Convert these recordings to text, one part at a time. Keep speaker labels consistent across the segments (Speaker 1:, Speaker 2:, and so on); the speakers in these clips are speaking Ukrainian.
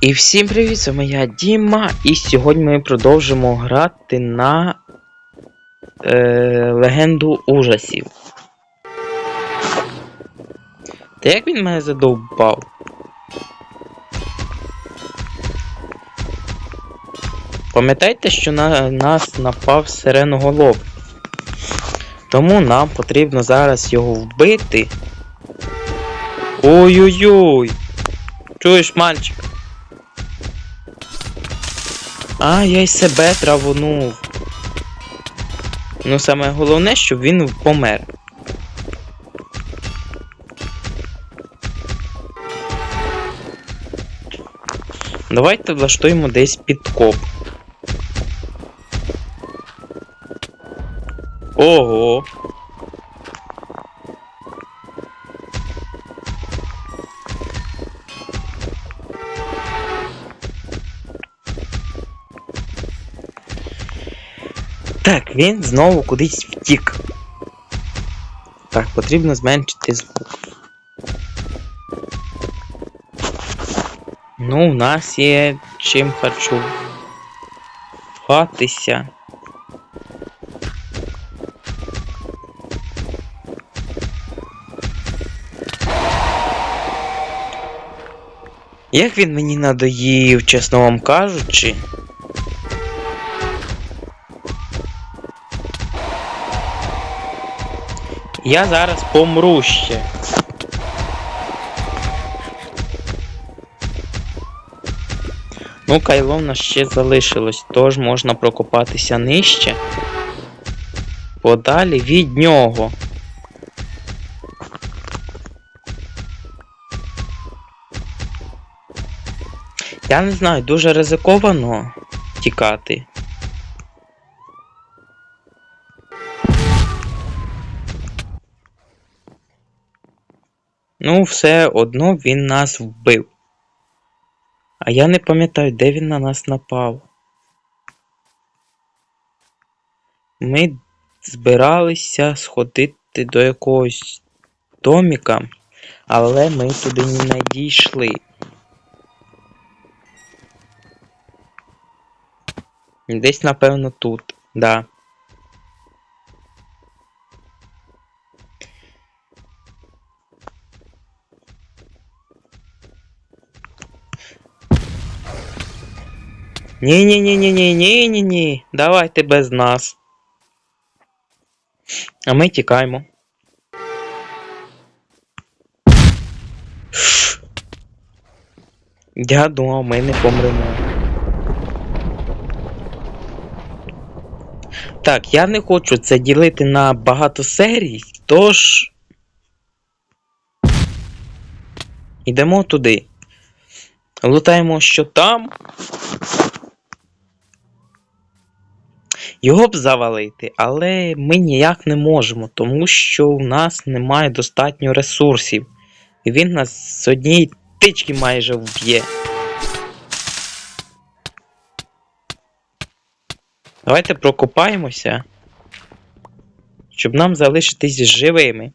Speaker 1: І всім привіт, це моя Діма, і сьогодні ми продовжимо грати на е, легенду ужасів. Та як він мене задовбав? Пам'ятайте, що на нас напав сиреноголов. Тому нам потрібно зараз його вбити. Ой-ой-ой! Чуєш, мальчик? А, я й себе травонув. Ну, саме головне, щоб він помер. Давайте влаштуємо десь підкоп. Ого. Так, він знову кудись втік. Так, потрібно зменшити звук. Ну, у нас є чим харчуватися. Як він мені надоїв, чесно вам кажучи. Я зараз помру ще. Ну, кайло в нас ще залишилось, тож можна прокопатися нижче. Подалі від нього. Я не знаю, дуже ризиковано тікати. Ну, все одно він нас вбив. А я не пам'ятаю, де він на нас напав. Ми збиралися сходити до якогось доміка, але ми туди не дійшли. Десь, напевно, тут, да. Ні-ні-ні-ні-ні-ні-ні-ні. Давайте без нас. А ми тікаємо. Я думав, ми не помремо. Так, я не хочу це ділити на багато серій, тож. Йдемо туди. Лутаємо, що там. Його б завалити, але ми ніяк не можемо, тому що у нас немає достатньо ресурсів. І він нас з однієї тички майже вб'є. Давайте прокопаємося, щоб нам залишитись живими.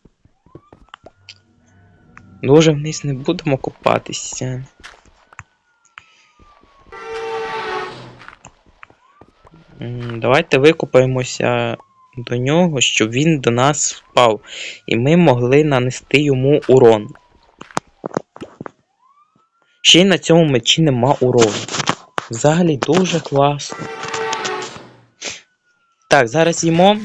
Speaker 1: Дуже вниз не будемо копатися. Давайте викупаємося до нього, щоб він до нас впав, і ми могли нанести йому урон. Ще й на цьому мечі нема урону. Взагалі дуже класно. Так, зараз їмо.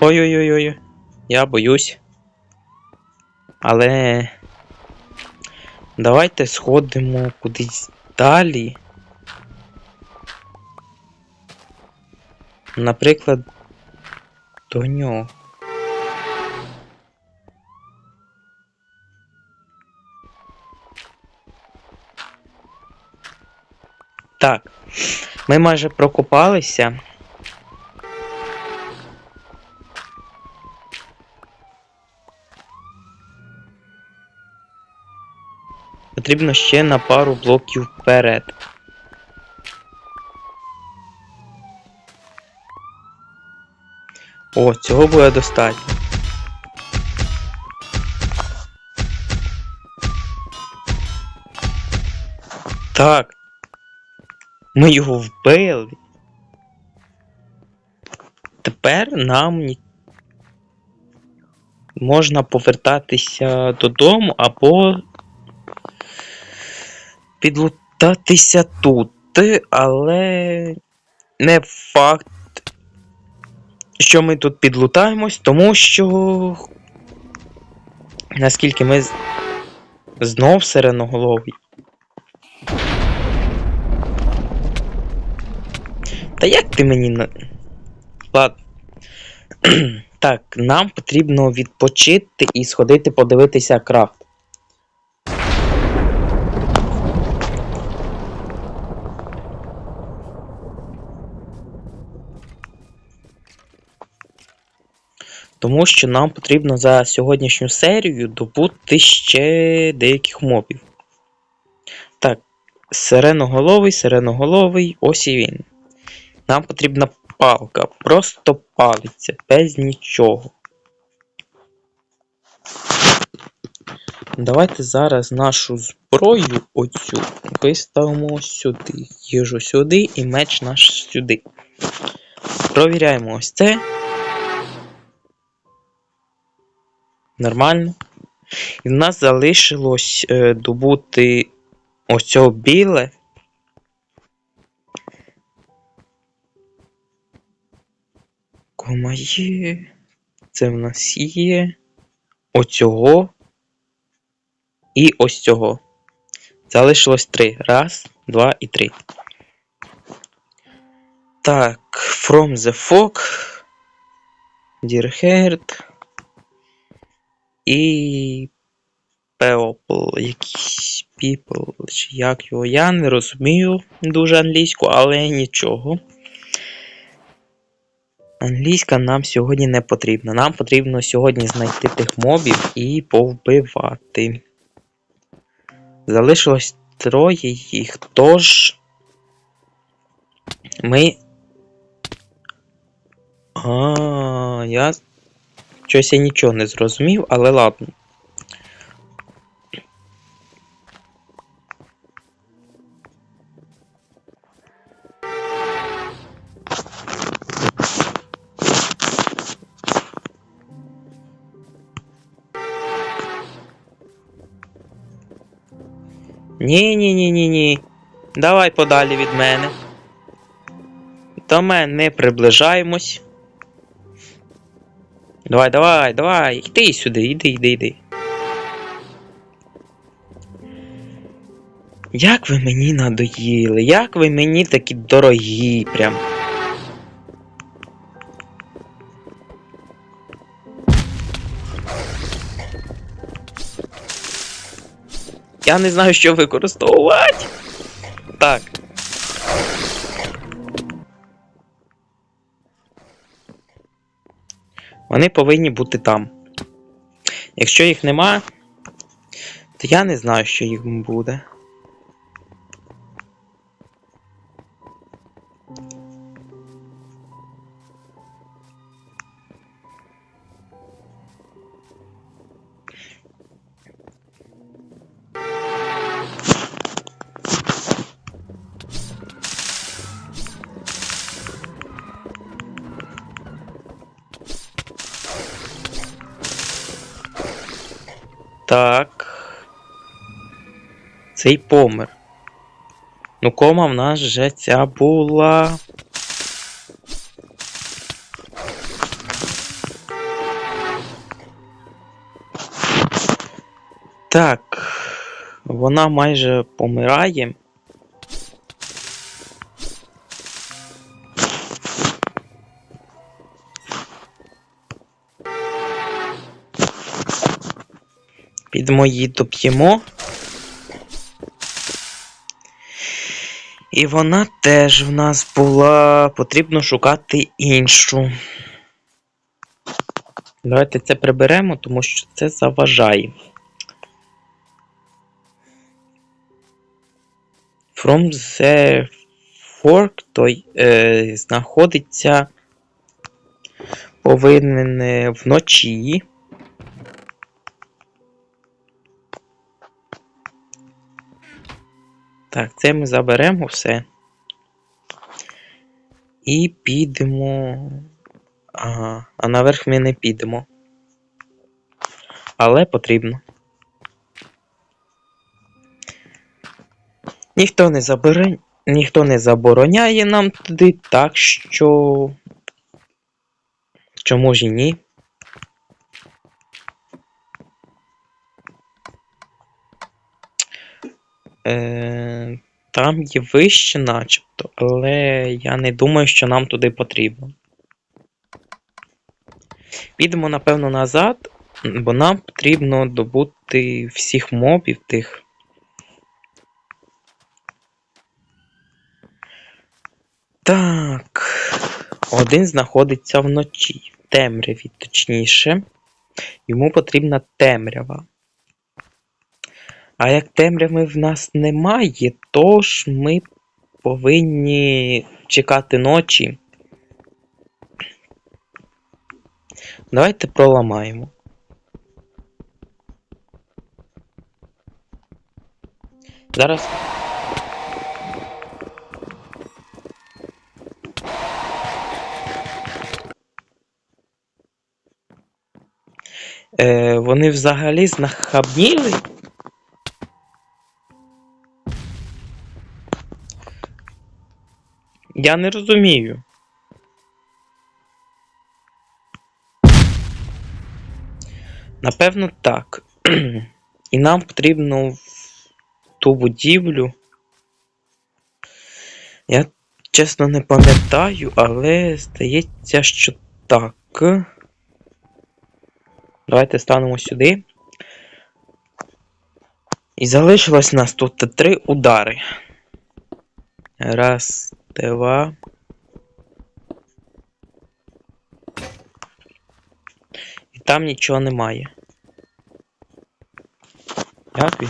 Speaker 1: Ой-ой-ой-ой. Я боюсь. Але. Давайте сходимо кудись далі. Наприклад, до нього. Так, ми майже прокопалися. Потрібно ще на пару блоків вперед. О, цього буде достатньо. Так. Ми його вбили. Тепер нам можна повертатися додому або підлутатися тут, але не факт, що ми тут підлутаємось, тому що. Наскільки ми знов сиреноголовий. Та як ти мені на. Ладно. так, нам потрібно відпочити і сходити подивитися крафт. Тому що нам потрібно за сьогоднішню серію добути ще деяких мобів. Так, сиреноголовий, сиреноголовий, ось і він. Нам потрібна палка. Просто палиця, без нічого. Давайте зараз нашу зброю оцю виставимо сюди. Їжу сюди і меч наш сюди. Провіряємо ось це. Нормально. І в нас залишилось е, добути ось цього біле. Кома є. Це в нас є. Оцього. І ось цього. Залишилось три. Раз, два і три. Так, From the Fog. Dear Heart. І. People, якийсь people, чи як його. Я не розумію дуже англійську, але нічого. Англійська нам сьогодні не потрібна. Нам потрібно сьогодні знайти тих мобів і повбивати. Залишилось троє їх, тож. Ми. А, я. Щось я нічого не зрозумів, але ладно. Ні, ні, ні, ні, ні. Давай подалі від мене. До мене не приближаємось. Давай, давай, давай. Йди сюди, йди, йди, йди. Як ви мені надоїли, як ви мені такі дорогі прям. Я не знаю, що використовувати. Так. Вони повинні бути там. Якщо їх нема, то я не знаю, що їх буде. Так. Цей помер. Ну, кома в нас вже ця була. Так. Вона майже помирає. Підемо її доп'ємо. І вона теж в нас була. Потрібно шукати іншу. Давайте це приберемо, тому що це заважає. From the fork той е, знаходиться повинен е, вночі. Так, це ми заберемо все. І підемо. Ага, а наверх ми не підемо. Але потрібно. Ніхто не забере, ніхто не забороняє нам туди, так що. Чому ж і ні? Е, там є вище, начебто, але я не думаю, що нам туди потрібно. Підемо, напевно, назад, бо нам потрібно добути всіх мобів тих. Так. Один знаходиться вночі. В темряві, точніше. Йому потрібна темрява. А як темряви в нас немає, то ж ми повинні чекати ночі. Давайте проламаємо. Зараз. Е, вони взагалі знахабніли. Я не розумію. Напевно, так. І нам потрібно в ту будівлю. Я чесно не пам'ятаю, але здається, що так. Давайте станемо сюди. І залишилось нас тут три удари. Раз, два. І там нічого немає. Як він?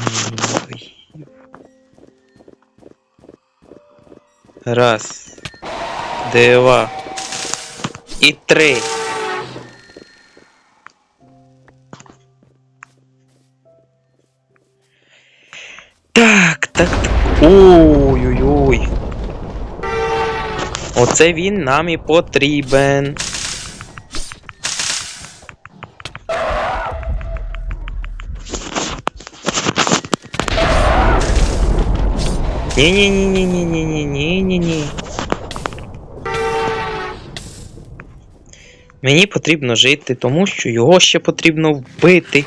Speaker 1: Раз. Два. І три. Так, так, так. Ой-ой-ой. Оце він нам і потрібен. Ні-ні-ні-ні-ні-ні-ні-ні-ні. Мені потрібно жити, тому що його ще потрібно вбити.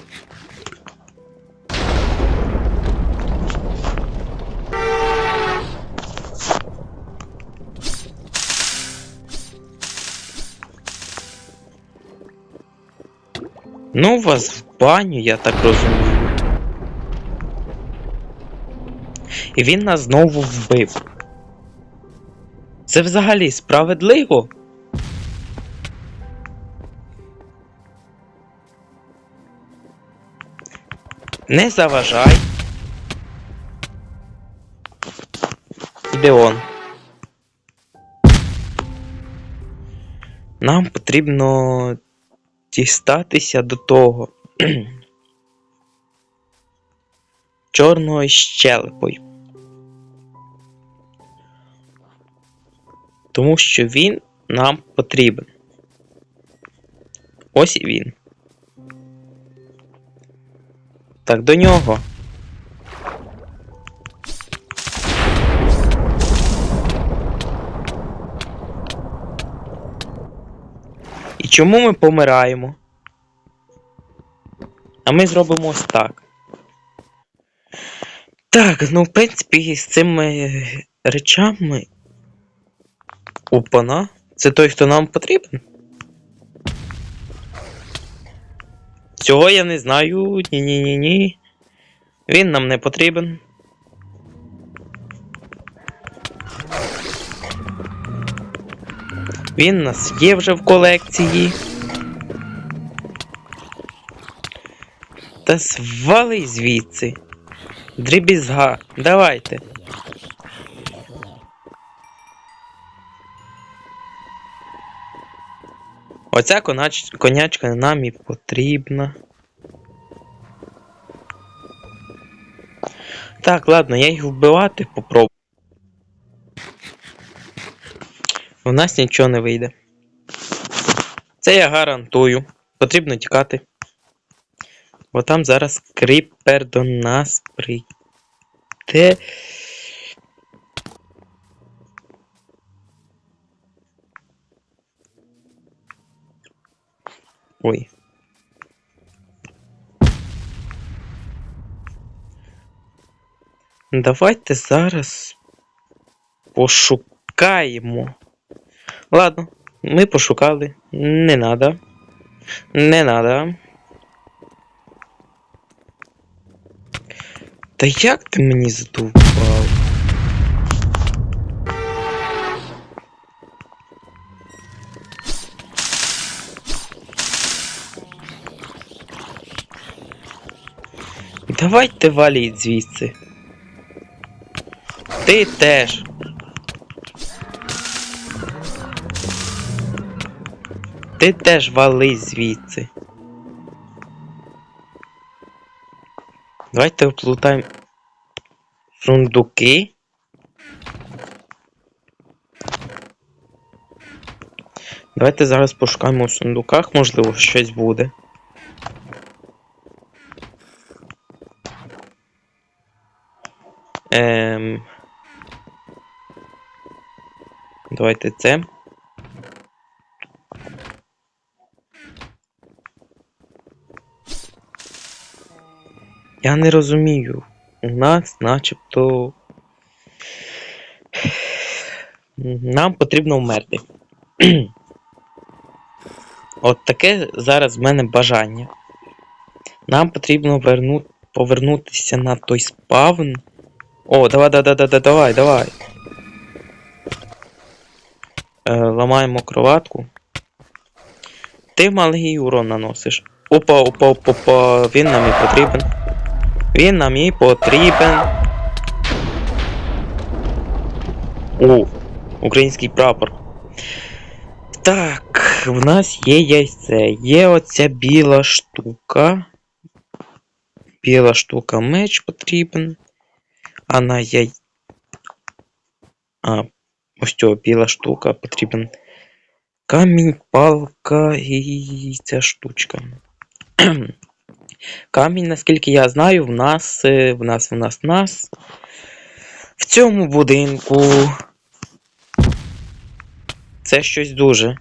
Speaker 1: Ну, вас в баню, я так розумію. І він нас знову вбив. Це взагалі справедливо? Не заважай. Іди он. Нам потрібно дістатися до того. Чорного щелепою. Тому що він нам потрібен. Ось і він. Так, до нього. Чому ми помираємо? А ми зробимо ось так. Так, ну, в принципі, з цими речами. Опана. Це той, хто нам потрібен? Цього я не знаю. Ні-ні-ні-ні. Він нам не потрібен. Він у нас є вже в колекції. Та свали звідси. Дрібізга, давайте. Оця конач... конячка нам і потрібна. Так, ладно, я їх вбивати попробую. У нас нічого не вийде. Це я гарантую. Потрібно тікати. Бо там зараз кріпер до нас прийде. Ой. Давайте зараз пошукаємо. Ладно, ми пошукали. Не надо. Не надо. Та як ти мені задовбав? Давайте валіть звідси. Ти теж. Ти теж вали звідси. Давайте оплутаємо сундуки. Давайте зараз пошукаємо у сундуках, можливо, щось буде. Ем... Давайте це. Я не розумію. У нас начебто. Нам потрібно вмерти. От таке зараз в мене бажання. Нам потрібно верну... повернутися на той спавн. О, давай, давай, давай, давай, давай. Е, ламаємо кроватку. Ти малий урон наносиш. Опа, опа, опа, опа, він нам і потрібен. Він нам і потрібен. О, український прапор. Так, в нас є яйце. Є оця біла штука. Біла штука меч потрібен. А на яй... А, ось цього біла штука потрібен. Камінь, палка і ця штучка. Камінь, наскільки я знаю, в нас. е, В нас, в нас, в нас. В цьому будинку. Це щось дуже.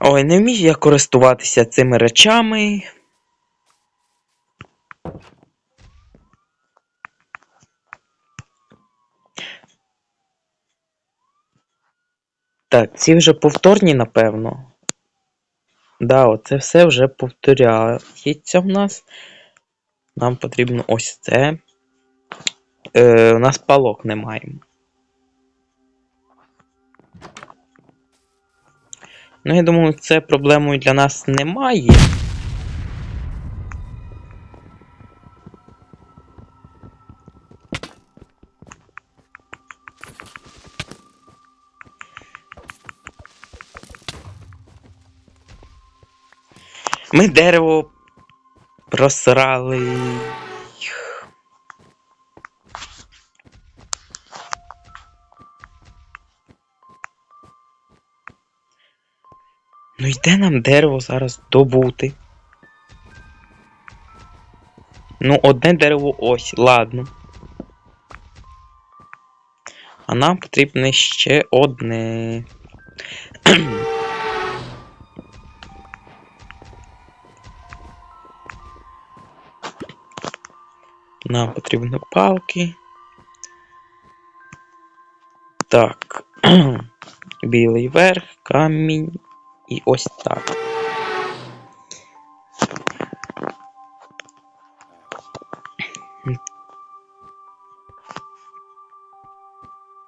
Speaker 1: Ой, не вмію я користуватися цими речами. Так, ці вже повторні, напевно. Да, оце все вже повторяється в нас. Нам потрібно ось це. Е, У нас палок немає. Ну, я думаю, це проблемою для нас немає. Ми дерево просрали. Ну йде нам дерево зараз добути. Ну, одне дерево ось, ладно. А нам потрібне ще одне. Нам потрібні палки. Так. Білий верх, камінь і ось так.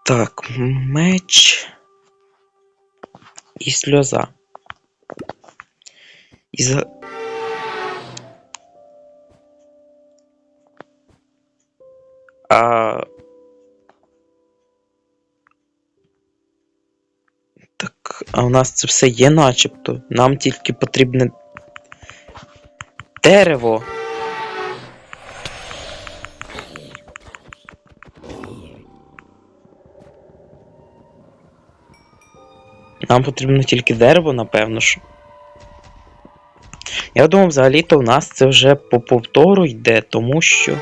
Speaker 1: Так, меч і сльоза. І за... А у нас це все є начебто. Нам тільки потрібне дерево. Нам потрібно тільки дерево, напевно ж. Я думав, взагалі-то в нас це вже по повтору йде, тому що.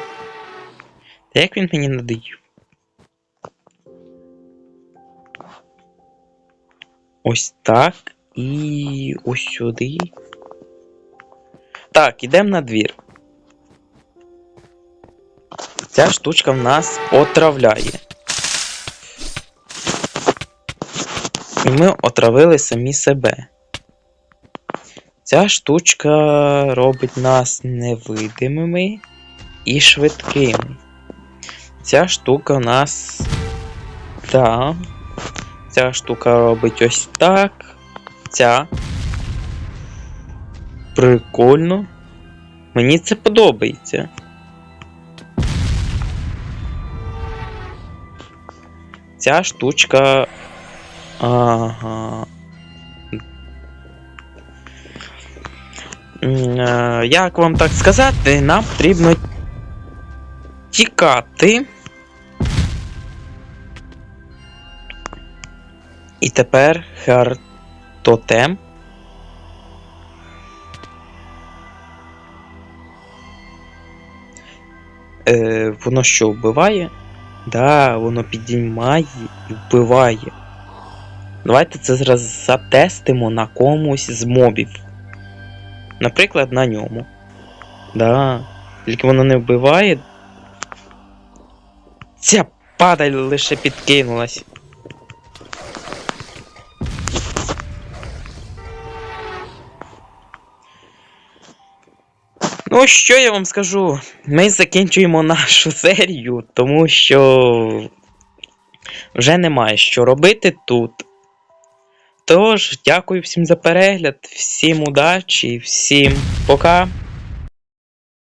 Speaker 1: Як він мені надоїв? Ось так. І ось сюди. Так, ідемо на двір. Ця штучка в нас отравляє. І ми отравили самі себе. Ця штучка робить нас невидимими і швидкими. Ця штука нас. Так. Ця штука робить ось так. Ця. Прикольно. Мені це подобається. Ця штучка. Ага. Е, Як вам так сказати, нам потрібно тікати. І тепер хартотем. Е, воно що вбиває? Да, воно підіймає і вбиває. Давайте це зараз затестимо на комусь з мобів. Наприклад, на ньому. Да. Тільки воно не вбиває. Ця падаль лише підкинулась. Ну, що я вам скажу? Ми закінчуємо нашу серію, тому що вже немає що робити тут. Тож, дякую всім за перегляд, всім удачі, всім пока.